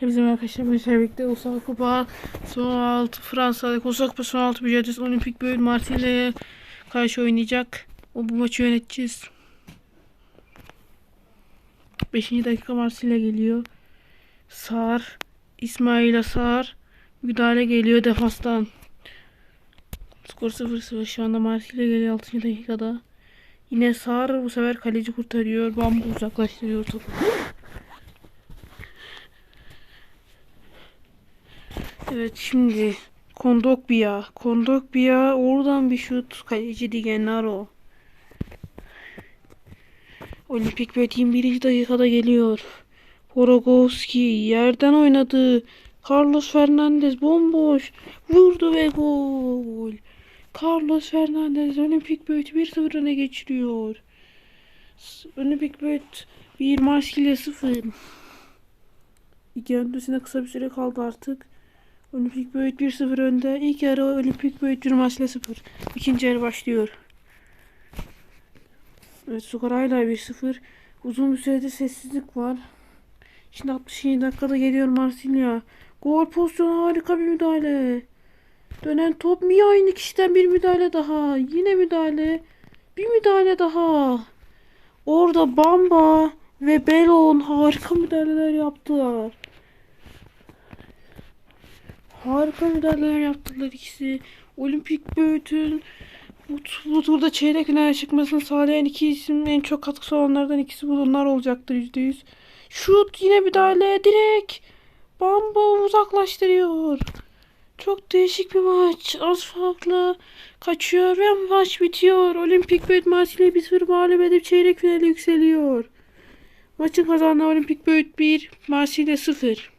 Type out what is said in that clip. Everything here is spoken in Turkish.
Hepsi arkadaşlar bu birlikte Ulusal Kupa son 6 Fransa'da Ulusal Kupa son 6 mücadelesi Olimpik Böğün Marsilya'ya karşı oynayacak. O bu maçı yöneteceğiz. 5. dakika Marsilya geliyor. Sar. İsmail Sar. Müdahale geliyor defastan. Skor 0-0 şu anda Marsilya geliyor 6. dakikada. Yine Sar bu sefer kaleci kurtarıyor. Bambu uzaklaştırıyor topu. Evet şimdi Kondokbia. Kondokbia oradan bir şut. Kaleci Digenaro. Olimpik ve 21. dakikada geliyor. Porogowski yerden oynadı. Carlos Fernandez bomboş. Vurdu ve gol. Carlos Fernandez Olimpik Böğüt 1-0 öne geçiriyor. Olimpik Böğüt 1 Marsilya 0. İki öndesine kısa bir süre kaldı artık. Olimpik Böğüt 1-0 önde. İlk yarı Olimpik 1 Marsilya 0. İkinci yarı başlıyor. Evet skor hala 1-0. Uzun bir süredir sessizlik var. Şimdi 67 dakikada geliyor Marsilya. Gol pozisyonu harika bir müdahale. Dönen top mi aynı kişiden bir müdahale daha. Yine müdahale. Bir müdahale daha. Orada Bamba ve Belon harika müdahaleler yaptılar. Harika müdahaleler yaptılar ikisi. Olimpik Böğüt'ün bu, bu turda çeyrek finale çıkmasını sağlayan iki isim en çok katkısı olanlardan ikisi bunlar olacaktır %100. Şut yine müdahale direkt. Bamba uzaklaştırıyor. Çok değişik bir maç. Az farklı kaçıyor ve maç bitiyor. Olimpik Böğüt Marsilya 1-0 mağlup edip çeyrek finale yükseliyor. Maçın kazandığı Olimpik Böğüt 1, Marsilya 0.